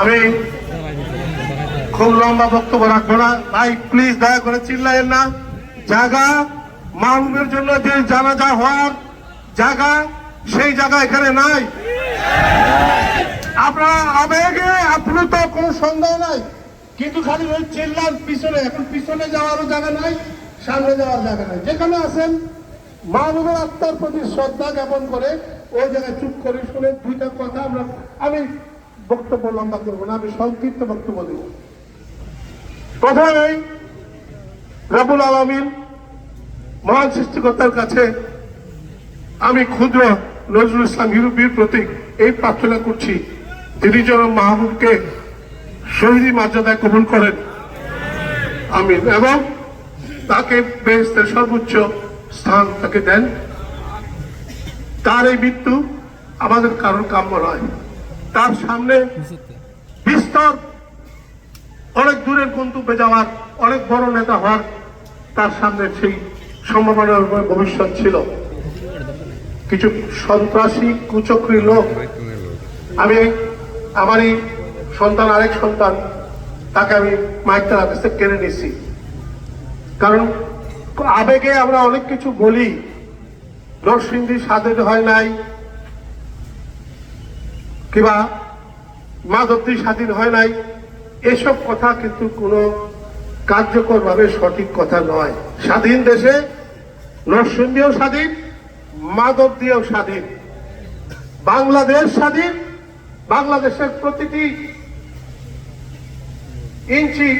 আমি খুব লম্বা বক্তব্য রাখব না। ভাই প্লিজ দয়া করে চিল্লাইয়েন না। জায়গা মাহবুবের জন্য যে জানাজা হওয়ার জায়গা, সেই জায়গা এখানে নাই। আপনারা আবেগে আপ্লুত, কোনো সন্দেহ নাই। কিন্তু খালি ওই চিল্লার পিছনে, এখন পিছনে যাওয়ারও জায়গা নাই, সামনে যাওয়ার জায়গা নাই। যেখানে আছেন মাহবুবের আত্মার প্রতি শ্রদ্ধা জ্ঞাপন করে ওই জায়গায় চুপ করে শুনে দুইটা কথা আমরা আমি বক্তব্য লম্বা করব না, আমি সংক্ষিপ্ত বক্তব্য দেব। প্রথমেই রাবুল আলমিন মহান সৃষ্টিকর্তার কাছে আমি ক্ষুদ্র নজরুল ইসলাম হিরুবির প্রতীক এই প্রার্থনা করছি তিনি যেন মাহবুবকে শহীদি মর্যাদায় কবুল করেন। আমিন। এবং তাকে বেহেস্তের সর্বোচ্চ স্থান তাকে দেন। তার এই মৃত্যু? আমাদের কারোর কাম্য নয়। তার সামনে বিস্তর, অনেক দূরের গন্তব্যে যাওয়ার, অনেক বড় নেতা হওয়ার তার সামনে সেই সম্ভাবনার ভবিষ্যৎ ছিল। কিছু সন্ত্রাসী, কুচক্রী লোক। আমি আমারই সন্তান, আরেক সন্তান, তাকে আমি মাইক তার কাছে কেড়ে নিছি কারণ আবেগে আমরা অনেক কিছু বলি। নরসিংদী স্বাধীন হয় নাই। কিংবা মাধবদী স্বাধীন হয় নাই। এসব কথা কিন্তু কোনো কার্যকরভাবে সঠিক কথা নয়। স্বাধীন দেশে নরসিংদীও স্বাধীন, মাধবদীও স্বাধীন। বাংলাদেশ স্বাধীন, বাংলাদেশের প্রতিটি ইঞ্চি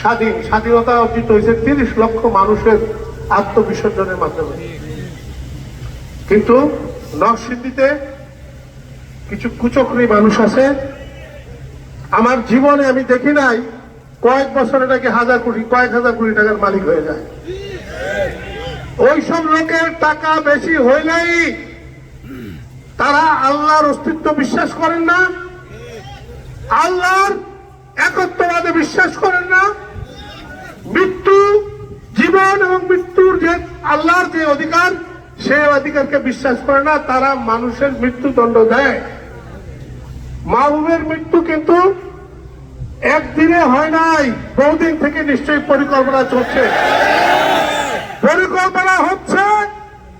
স্বাধীন। স্বাধীনতা অর্জিত হয়েছে তিরিশ লক্ষ মানুষের আত্মবিসর্জনের মাধ্যমে। কিন্তু নরসিংদীতে কিছু কুচকরি মানুষ আছে। আমার জীবনে আমি দেখি নাই, কয়েক বছরে নাকি হাজার কোটি, কয়েক হাজার কোটি টাকার মালিক হয়ে যায়। ওইসব লোকের টাকা বেশি হইলেই তারা আল্লাহর অস্তিত্ব বিশ্বাস করেন না, আল্লাহর একত্ববাদে বিশ্বাস করেন না। মৃত্যু, জীবন এবং মৃত্যুর যে আল্লাহর যে অধিকার সেই অধিকারকে বিশ্বাস করে না, তারা মানুষের মৃত্যুদণ্ড দেয়। মাহবুবের মৃত্যু কিন্তু একদিনে হয় নাই, বহুদিন থেকে নিশ্চয়ই পরিকল্পনা চলছে। পরিকল্পনা হচ্ছে,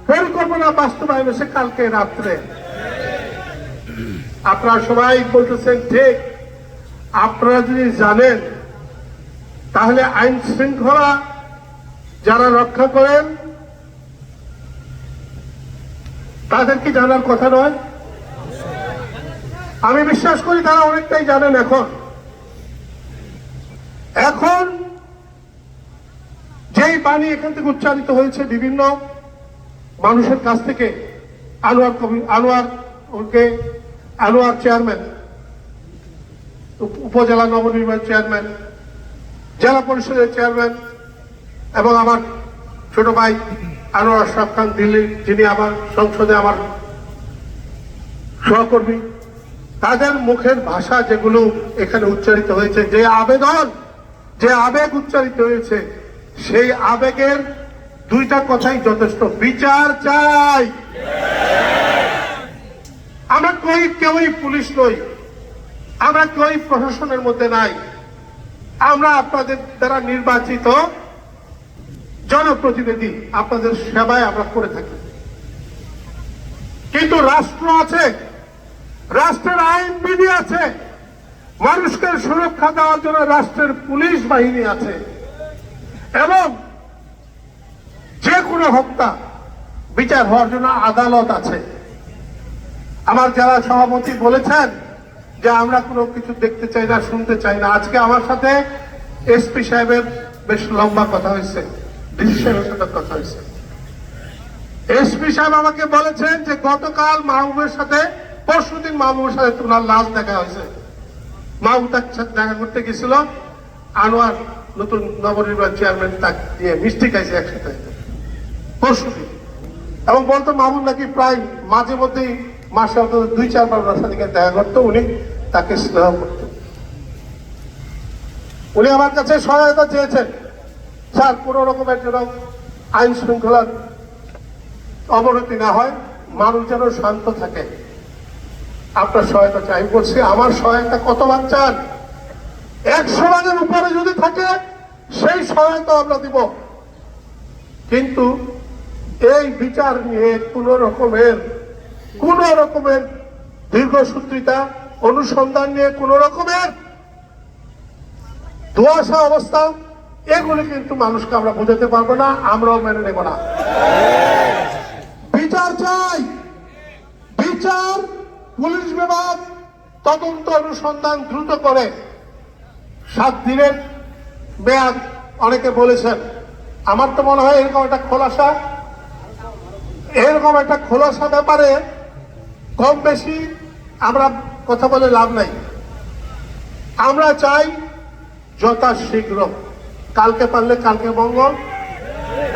পরিকল্পনা বাস্তবায়ন হয়েছে কালকে রাত্রে। আপনারা সবাই বলতেছেন, ঠিক, আপনারা যদি জানেন, তাহলে আইন শৃঙ্খলা যারা রক্ষা করেন তাদের কি জানার কথা নয়। আমি বিশ্বাস করি তারা অনেকটাই জানেন এখন। এখন যেই বাণী এখান থেকে উচ্চারিত হয়েছে বিভিন্ন মানুষের কাছ থেকে, আনোয়ার কবি আনোয়ার ওকে, আনোয়ার চেয়ারম্যান উপজেলা নবনির্বাচিত চেয়ারম্যান, জেলা পরিষদের চেয়ারম্যান এবং আমার ছোট ভাই আনোয়ার আশরাফ খান দিল্লি, যিনি আমার সংসদে আমার সহকর্মী, তাদের মুখের ভাষা যেগুলো এখানে উচ্চারিত হয়েছে, যে আবেদন, যে আবেগ উচ্চারিত হয়েছে, সেই আবেগের দুইটা কথাই যথেষ্ট। বিচার চাই। আমরা কই কেউই পুলিশ নই, আমরা কেউই প্রশাসনের মধ্যে নাই। আমরা আপনাদের দ্বারা নির্বাচিত জনপ্রতিনিধি আপনাদের সেবায় আমরা করে থাকি। কিন্তু রাষ্ট্র আছে, রাষ্ট্রের আইন বিধি আছে, মানুষকে সুরক্ষা দেওয়ার জন্য রাষ্ট্রের পুলিশ বাহিনী আছে, এবং যে কোনো হত্যা বিচার হওয়ার জন্য আদালত আছে। আমার যারা সভাপতি বলেছেন যে আমরা কোনো কিছু দেখতে চাই না, শুনতে চাই না, আজকে আমার সাথে এসপি সাহেবের বেশ লম্বা কথা হয়েছে। এসপি সাহেব আমাকে বলেছেন যে গতকাল মাহবুবের সাথে, পরশুদিন মাহবুবের সাথে তোমার লাশ দেখা হয়েছে। মাহবুব তার সাথে দেখা করতে গেছিল। আনোয়ার নতুন নবনির্বাচিত চেয়ারম্যান তাকে দিয়ে মিষ্টি খাইছে একসাথে। পরশুদিন। এবং বলতো মাহবুব নাকি প্রায় মাঝে মধ্যেই মাসে অন্তত দুই চারবার ওনার সাথে দেখা করতো, উনি তাকে স্নেহ করতেন। উনি আমার কাছে সহায়তা চেয়েছেন। স্যার, কোন রকমের যেন আইন শৃঙ্খলার অবনতি না হয়, মানুষ যেন শান্ত থাকে। আপনার সহায়তা চাই। বলছি, আমার সহায়তা কতবার চান? একশো ভাগের উপরে যদি থাকে, সেই সহায়তা আমরা দিব। কিন্তু এই বিচার নিয়ে কোন রকমের কোন রকমের দীর্ঘসূত্রিতা, অনুসন্ধান নিয়ে কোন রকমের ধোয়াশা অবস্থা এগুলি কিন্তু মানুষকে আমরা বোঝাতে পারব না, আমরাও মেনে নেব না। বিচার চাই। বিচার, পুলিশ বিভাগ তদন্ত অনুসন্ধান দ্রুত করে। সাত দিনের মেয়াদ, অনেকে বলেছেন। আমার তো মনে হয় এরকম একটা খোলাসা, এরকম একটা খোলাসা ব্যাপারে কম বেশি আমরা কথা বলে লাভ নাই। আমরা চাই যথাশীঘ্র কালকে পারলে কালকে মঙ্গল,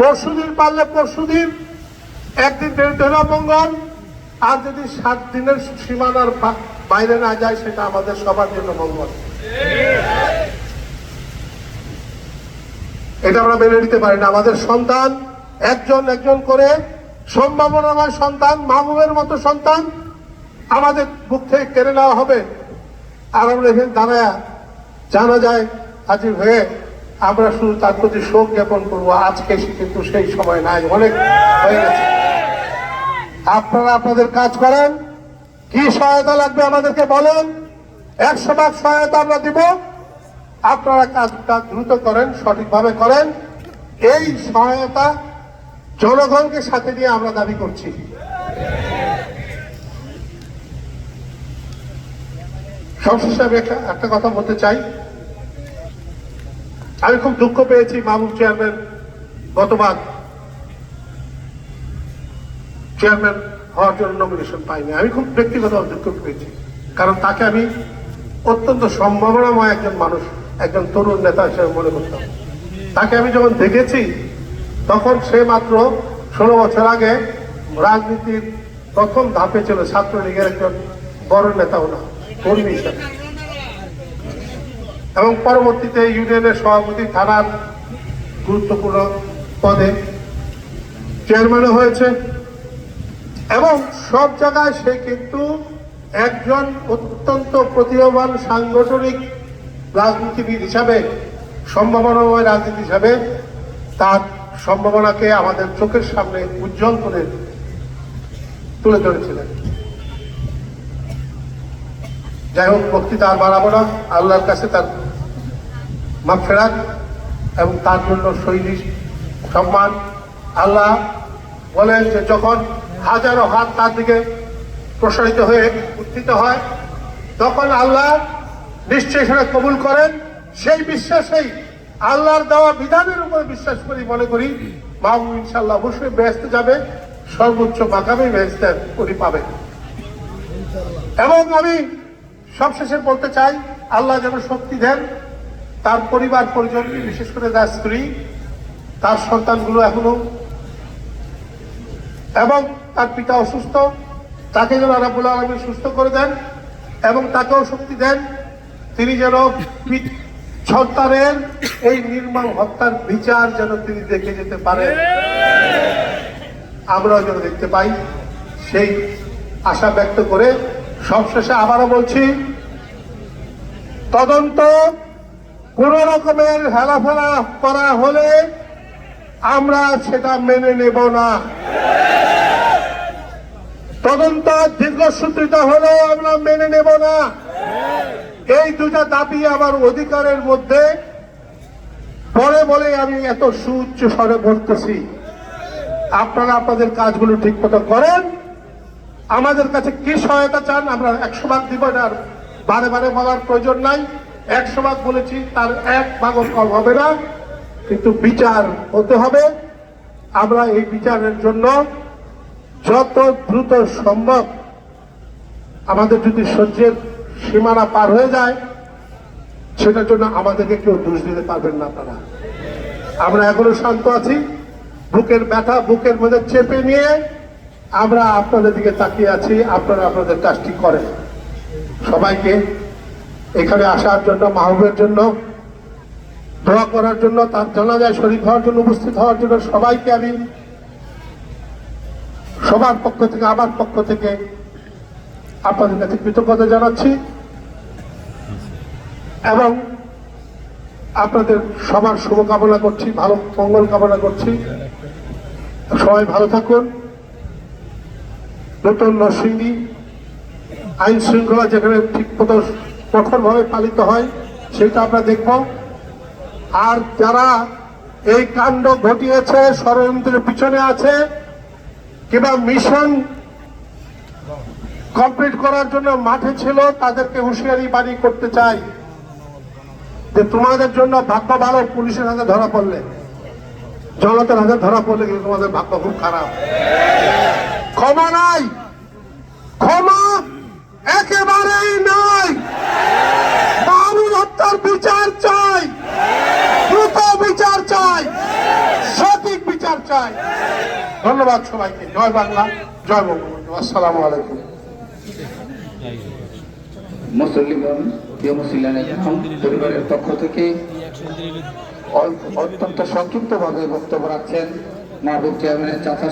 পরশুদিন পারলে পরশুদিন, একদিন দেরিতে হলেও মঙ্গল, আর যদি সাত দিনের সীমানার বাইরে না যায়, সেটা আমাদের সবার জন্য মঙ্গল। এটা আমরা মেনে নিতে পারি না। আমাদের সন্তান একজন একজন করে সম্ভাবনাময় সন্তান, মাহবুবের মতো সন্তান আমাদের বুক থেকে কেড়ে নেওয়া হবে। আর আমরা এখানে দাঁড়ায় জানা যায়, হাজির হয়ে আমরা শুধু তার প্রতি শোক জ্ঞাপন করব। আজকে কিন্তু সেই সময় নাই, অনেক হয়ে গেছে। আপনারা আপনাদের কাজ করেন। কি সহায়তা লাগবে আমাদেরকে বলেন। একশো ভাগ সহায়তা আমরা দিব। আপনারা কাজটা দ্রুত করেন, সঠিকভাবে করেন। এই সহায়তা জনগণকে সাথে নিয়ে আমরা দাবি করছি। সবশেষে আমি একটা কথা বলতে চাই। আমি খুব দুঃখ পেয়েছি মাহবুব চেয়ারম্যান, গতবার চেয়ারম্যান হওয়ার জন্য নমিনেশন পাইনি। আমি খুব ব্যক্তিগত দুঃখ পেয়েছি, কারণ তাকে আমি অত্যন্ত সম্ভাবনাময় একজন মানুষ, একজন তরুণ নেতা হিসেবে মনে করতাম। তাকে আমি যখন দেখেছি, তখন সে মাত্র ষোলো বছর আগে রাজনীতির প্রথম ধাপে ছিল ছাত্রলীগের একজন বড় নেতাও না কর্মী হিসেবে। এবং পরবর্তীতে ইউনিয়নের সভাপতি থানার গুরুত্বপূর্ণ পদে চেয়ারম্যানও হয়েছে এবং সব জায়গায় সে কিন্তু একজন অত্যন্ত প্রতিভাবান সাংগঠনিক রাজনীতিবিদ হিসাবে, সম্ভাবনাময় রাজনীতি হিসাবে তার সম্ভাবনাকে আমাদের চোখের সামনে উজ্জ্বল করে তুলে ধরেছিলেন। যাই হোক, বক্তৃতা আর বাড়াবো না। আল্লাহর কাছে তার মাফেরাত এবং তার জন্য শৈলী সম্মান। আল্লাহ বলেন যে, যখন হাজারো হাত তার দিকে প্রসারিত হয়ে উত্থিত হয়, তখন আল্লাহ নিশ্চয়ই সেটা কবুল করেন। সেই বিশ্বাসেই আল্লাহর দেওয়া বিধানের উপর বিশ্বাস করি মনে করি, মাহবুব ইনশাল্লাহ অবশ্যই ব্যস্ত যাবে, সর্বোচ্চ মাকামে ব্যস্ত উনি পাবেন এবং আমি সবশেষে বলতে চাই, আল্লাহ যেন শক্তি দেন, তার পরিবার পরিজনকে বিশেষ করে তার স্ত্রী, তার সন্তানগুলো এখনও, এবং তার পিতা অসুস্থ, তাকে যেন রাবুল আলমী সুস্থ করে দেন, এবং তাকেও শক্তি দেন, তিনি যেন সন্তানের এই নির্মম হত্যার বিচার যেন তিনি দেখে যেতে পারেন। আমরাও যেন দেখতে পাই, সেই আশা ব্যক্ত করে সবশেষে আবারও বলছি, তদন্ত কোন রকমের হেলাফেলা করা হলে আমরা সেটা মেনে নেব না। তদন্ত দীর্ঘসূত্রিত হলেও আমরা মেনে নেব না। এই দুটা দাবি আমার অধিকারের মধ্যে। পরে বলে আমি এত সুউচ্চ স্বরে বলতেছি। আপনারা আপনাদের কাজগুলো ঠিক মতো করেন। আমাদের কাছে কি সহায়তা চান আমরা একশো ভাগ দিব না আর বারে বারে বলার প্রয়োজন নাই। একশো ভাগ বলেছি, তার এক ভাগও কম হবে না, কিন্তু বিচার হতে হবে। আমরা এই বিচারের জন্য যত দ্রুত সম্ভব আমাদের যদি সহ্যের সীমানা পার হয়ে যায়, সেটার জন্য আমাদেরকে কেউ দোষ দিতে পারবেন না তারা আমরা এখনও শান্ত আছি, বুকের ব্যথা বুকের মধ্যে চেপে নিয়ে আমরা আপনাদের দিকে তাকিয়ে আছি, আপনারা আপনাদের কাজটি করেন। সবাইকে এখানে আসার জন্য, মাহবুবের জন্য, দোয়া করার জন্য, তার জানাজায় শরীর হওয়ার জন্য, উপস্থিত হওয়ার জন্য সবাইকে আমি সবার পক্ষ থেকে, আমার পক্ষ থেকে আপনাদের কাছে কৃতজ্ঞতা জানাচ্ছি এবং আপনাদের সবার শুভকামনা করছি, ভালো মঙ্গল কামনা করছি। সবাই ভালো থাকুন। নতুন নরসিংদী আইন শৃঙ্খলা যেখানে ঠিক মতো কঠোরভাবে পালিত হয়, সেটা আমরা দেখব। আর যারা এই কাণ্ড ঘটিয়েছে, ষড়যন্ত্রের পিছনে আছে, কিংবা মিশন কমপ্লিট করার জন্য মাঠে ছিল, তাদেরকে হুঁশিয়ারি বাড়ি করতে চাই যে তোমাদের জন্য ভাগ্য ভালো, পুলিশের হাতে ধরা পড়লে, জনতার হাতে ধরা পড়লে কিন্তু তোমাদের ভাগ্য খুব খারাপ। ক্ষমা নাই। ক্ষমা একেবারেই নাই। মাহবুব হত্যার বিচার চাই। দ্রুত বিচার চাই। সঠিক বিচার চাই। ধন্যবাদ সবাইকে। জয় বাংলা, জয় বঙ্গবন্ধু। আসসালামু আলাইকুম। মুসল্লিগণ, প্রিয় মুসলিম পরিবারের পক্ষ থেকে অত্যন্ত সংক্ষিপ্তভাবে বক্তব্য রাখছেন মাহবুব চেয়ারম্যানের চাচা